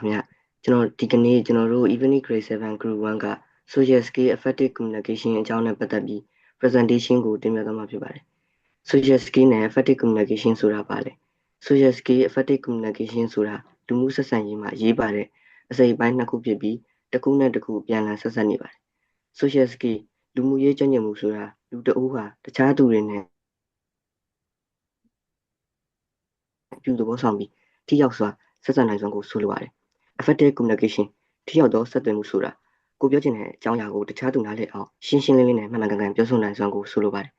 ခင်ဗျကျွန်တော်ဒီကနေ့ကျွန်တော်တို့ evening grade 7 group 1က social skill effective communication အကြောင်းနဲ့ပတ်သက်ပြီး presentation ကိုတင်ပြသွားမှာဖြစ်ပါတယ် social skill နဲ့ effective communication ဆိုတာပါလေ social skill effective communication ဆိုတာလူမှုဆက်ဆံရေးမှာအရေးပါတဲ့အစိပ်အပိုင်းနှစ်ခုဖြစ်ပြီးတစ်ခုနဲ့တစ်ခုပြန်လည်ဆက်ဆက်နေပါတယ် social skill လူမှုရေးကျွမ်းကျင်မှုဆိုတာလူတအုပ်ဟာတခြားသူတွေနဲ့ပြုသဘောဆောင်ပြီးထိရောက်စွာဆက်ဆံနိုင်စွမ်းကိုဆိုလိုပါတယ် effective communication ထိရောက်သောဆက်သွယ်မှုဆိုတာကိုပြောချင်တဲ့အကြောင်းအရာကိုတခြားသူနားလည်အောင်ရှင်းရှင်းလင်းလင်းနဲ့မှန်မှန်ကန်ကန်ပြောဆိုနိုင်စွမ်းကိုဆိုလိုပါတယ်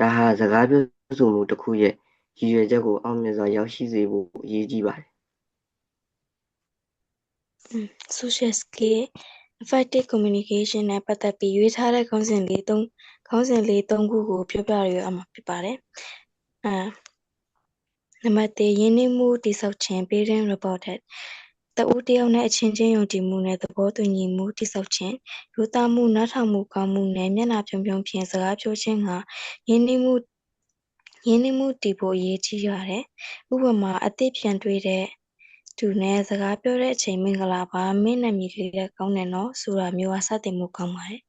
ဒါဟာစကားပြောဆိုမှုတစ်ခုရဲ့ရည်ရွယ်ချက်ကိုအောင်မြင်စွာရောက်ရှိစေဖို့အရေးကြီးပါတယ် social skill effective communication နဲ့ပတ်သက်ပြီးရွေးထားတဲ့ခေါင်းစဉ်လေးသုံးခေါင်းစဉ်လေးသုံးခုကိုပြောပြရအောင်မှာဖြစ်ပါတယ်။အဲနံပါတ်1ရင်းနှီးမှုတိဆောက်ခြင်း building reported တဦးတယောက်နဲ့အချင်းချင်းယုံကြည်မှုနဲ့သဘောတူညီမှုတိဆောက်ခြင်းယူသားမှုနားထောင်မှုကောင်းမှုနဲ့မျက်နှာပြုံးပြုံးဖြင့်စကားပြောခြင်းကရင်းနှီးမှုရင်းနှီးမှုတည်ဖို့အရေးကြီးရတယ်။ဥပမာအသစ်ပြန်တွေ့တဲ့သူနဲ့စကားပြောတဲ့အချိန်မင်္ဂလာပါမင်းနာမည်လေးလည်းကောင်းတယ်နော်ဆိုတာမျိုးကစတင်မှုကောင်းပါတယ်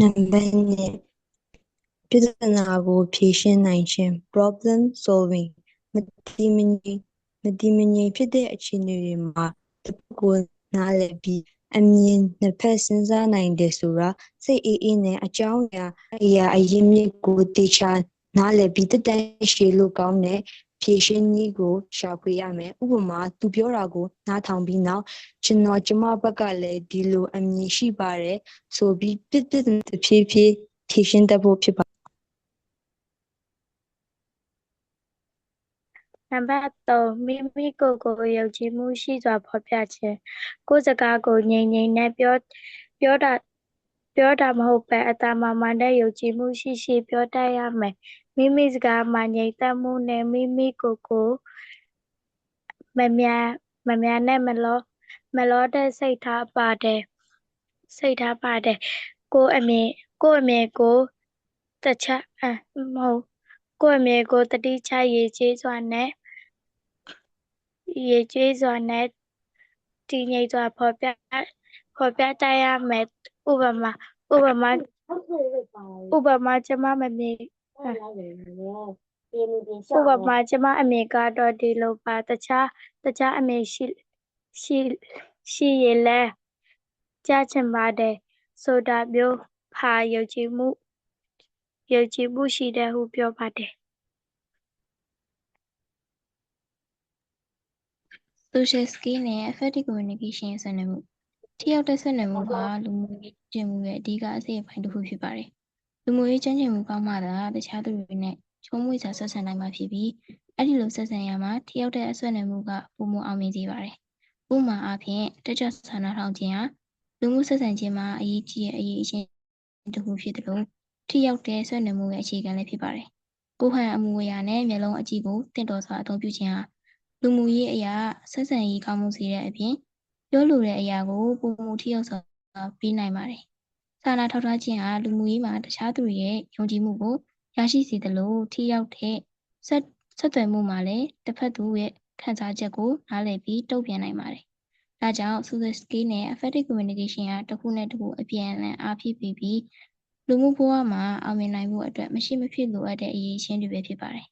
နံပါတ်2 ပြဿနာကိုဖြေရှင်းနိုင်ခြင်း problem solving မတိမငြိမ်မတိမငြိမ်ဖြစ်တဲ့အခြေအနေတွေမှာတစ်ခုကိုနားလည်ပြီးအမြင်နှစ်ဖက်စဉ်းစားနိုင်တယ်ဆိုတာစိတ်အေးအေးနဲ့အကြောင်းအရာအရာအရင်းမြစ်ကိုတေချာနားလည်ပြီးတက်တန်းရှည်လို့ကောင်းတဲ့ဖြည့်ရှင်းနည်းကိုရှာဖွေရမယ်ဥပမာသူပြောတာကိုနားထောင်ပြီးနောက်ကျွန်တော်ကျမဘက်ကလည်းဒီလိုအမြင်ရှိပါတယ်ဆိုပြီးပြစ်ပြစ်တဖြည်းဖြည်းဖြည့်ရှင်းတတ်ဖို့ဖြစ်ပါ နံပါတ်3မိမိကိုယ်ကိုယုံကြည်မှုရှိစွာဖော်ပြခြင်းကိုယ်စကားကိုငြိမ်ငြိမ်နဲ့ပြောပြောတာပြောတာမဟုတ်ပဲအတမမှန်တဲ့ယုံကြည်မှုရှိရှိပြောတတ်ရမယ်မိမိစကားမှာငြိမ်သက်မှုနဲ့မိမိကိုယ်ကိုမများမများနဲ့မလောမလောတဲ့စိတ်ထားပါတယ်စိတ်ထားပါတယ်ကိုယ်အမြင်ကိုယ်အမြင်ကိုတခြားအမဟုတ်ကိုယ့်အမြင်ကိုတတိချရေးချေးစွာနဲ့ ရေးချေးစွာနဲ့တည်ငြိမ်စွာဖော်ပြဖော်ပြတတ်ရမယ်ဥပမာဥပမာဥပမာကျမမမြင်ဥပမာကျမအမြင်ကတော့ဒီလိုပါတခြားတခြားအမြင်ရှိရှိရှိရင်လဲကြားချင်ပါတယ်ဆိုတာမျိုးဖာယုံကြည်မှုယုံကြည်မှုရှိတဲ့ဟုပြောပါတယ် social skill နဲ့ effective communication ဆွေးနွေးမှုထိရောက်တဲ့ဆွေးနွေးမှုကလူမှုရေးကျင့်မှုရဲ့အဓိကအစိတ်အပိုင်းတစ်ခုဖြစ်ပါတယ်။လူမှုရေးကျင့်ကြံမှုကောင်းမှသာတခြားသူတွေနဲ့ချုံးမွေစွာဆက်ဆံနိုင်မှာဖြစ်ပြီးအဲ့ဒီလိုဆက်ဆံရမှာထိရောက်တဲ့အဆွေးနွေးမှုကပုံမအောင်မြင်စေပါတယ်။ဥပမာအားဖြင့်တက်ကြွဆန္ဒထောင်ခြင်းဟာလူမှုဆက်ဆံခြင်းမှာအရေးကြီးတဲ့အရေးအချင်းတစ်ခုဖြစ်တယ်လို့ထိရောက်တဲ့ဆွေးနွေးမှုရဲ့အခြေခံလည်းဖြစ်ပါတယ်။ကိုယ်ဟန်အမှုအရာနဲ့မျက်လုံးအကြည့်ကိုတင့်တော်စွာအသုံးပြုခြင်းဟာ လူမှုရေးအရာဆက်ဆံရေးကောင်းမှုစေတဲ့အပြင်ပြောလိုတဲ့အရာကိုပုံမှုထိရောက်စွာပေးနိုင်ပါတယ်။စာနာထောက်ထားခြင်းဟာလူမှုရေးမှာတခြားသူတွေရဲ့ယုံကြည်မှုကိုရရှိစေသလိုထိရောက်တဲ့ဆက်ဆက်သွယ်မှုမှာလည်းတစ်ဖက်သူရဲ့ခံစားချက်ကိုနားလည်ပြီးတုံ့ပြန်နိုင်ပါတယ်။ဒါကြောင့် social skill နဲ့ effective communication ဟာတစ်ခုနဲ့တစ်ခုအပြန်အလှန်အားဖြည့်ပြီးပြီးလူမှုဘဝမှာအောင်မြင်နိုင်မှုအတွက်မရှိမဖြစ်လိုအပ်တဲ့အရေးချင်းတွေပဲဖြစ်ပါတယ်။